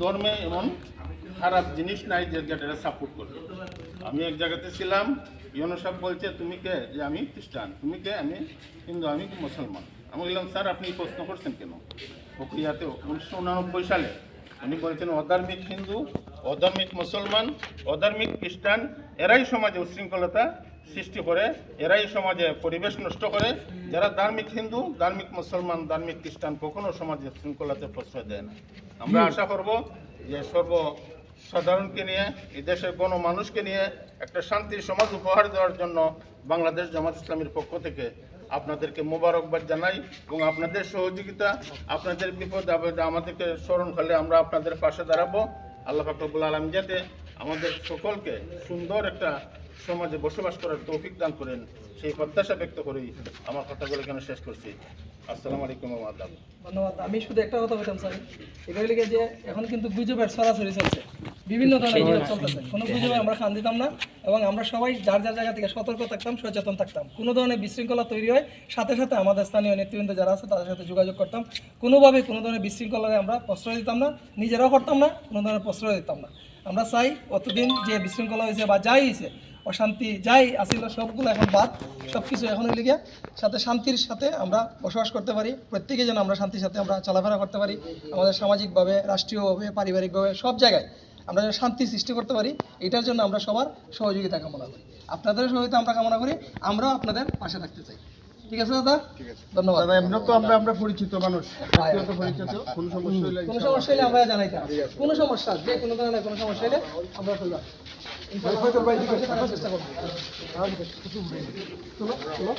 ধর্মে এমন খারাপ জিনিস নাই যে যেটা সাপোর্ট করবে। আমি এক জায়গাতে ছিলাম ইয়নো সাহেব বলছে, তুমি কে? যে আমি খ্রিস্টান। তুমি কে? আমি হিন্দু, আমি মুসলমান? আমি বললাম, স্যার, আপনি প্রশ্ন করছেন কেন? প্রক্রিয়াতে উনিশশো উনানব্বই সালে উনি বলেছেন, অধার্মিক হিন্দু, অধার্মিক মুসলমান, অধার্মিক খ্রিস্টান, এরাই সমাজে উশৃঙ্খলতা সৃষ্টি করে এরাই সমাজে পরিবেশ নষ্ট করে। যারা ধার্মিক হিন্দু ধার্মিক মুসলমান ধার্মিক খ্রিস্টান কখনো সমাজে শৃঙ্খলাতে প্রশ্রয় দেয় না। আমরা আশা করব যে সর্ব সাধারণকে নিয়ে এই দেশের গণমানুষকে নিয়ে একটা শান্তির সমাজ উপহার দেওয়ার জন্য বাংলাদেশ জামাত ইসলামের পক্ষ থেকে আপনাদেরকে মোবারকবাদ জানাই এবং আপনাদের সহযোগিতা আপনাদের বিপদ আপদে আমাদেরকে স্মরণ করলে আমরা আপনাদের পাশে দাঁড়াবো। আল্লাহ ফাকরবুল আলম যাতে আমাদের সকলকে সুন্দর একটা সমাজে বসবাস করার তৌফিক দান করেন সেই প্রত্যাশা ব্যক্ত করেই আমার কথাগুলো এখানে শেষ করছি। আসসালামু আলাইকুম আদাব ধন্যবাদ। আমি শুধু একটা কথা বলতাম স্যার এটা হলে যে এখন কিন্তু গুজবের সরাসরি চলছে। বিভিন্ন ধরনের গুজব চলতেছে। কোনো গুজবে আমরা খান দিতাম না এবং আমরা সবাই যার যার জায়গা থেকে সতর্ক থাকতাম সচেতন থাকতাম। কোনো ধরনের বিশৃঙ্খলা তৈরি হয় সাথে সাথে আমাদের স্থানীয় নেতৃবৃন্দ যারা আছে তাদের সাথে যোগাযোগ করতাম। কোনোভাবে কোনো ধরনের বিশৃঙ্খলায় আমরা প্রশ্রয় দিতাম না নিজেরাও করতাম না কোনো ধরনের প্রশ্রয় দিতাম না। আমরা চাই অতদিন যে বিশৃঙ্খলা হয়েছে বা যাই হয়েছে অশান্তি যাই আসিল সবগুলো এখন বাদ সব কিছু এখন গিয়া সাথে শান্তির সাথে আমরা বসবাস করতে পারি, প্রত্যেকে যেন আমরা শান্তির সাথে আমরা চলাফেরা করতে পারি, আমাদের সামাজিকভাবে, রাষ্ট্রীয়ভাবে, পারিবারিকভাবে, সব জায়গায় আমরা যেন শান্তি সৃষ্টি করতে পারি, এটার জন্য আমরা সবার সহযোগিতা কামনা করি। আপনাদের সহযোগিতা আমরা কামনা করি, আমরাও আপনাদের পাশে থাকতে চাই। ঠিক আছে দাদা? ধন্যবাদ। দাদা এমনি তো আমরা আমরা পরিচিত মানুষ। ব্যক্তিগত পরিচিত কোনো সমস্যা হলে কোনো সমস্যা হলে আমরা জানাইতাম কোনো সমস্যা যে কোনো ধরনের কোনো সমস্যা হলে আমরা করলাম চেষ্টা করব চলো চলো।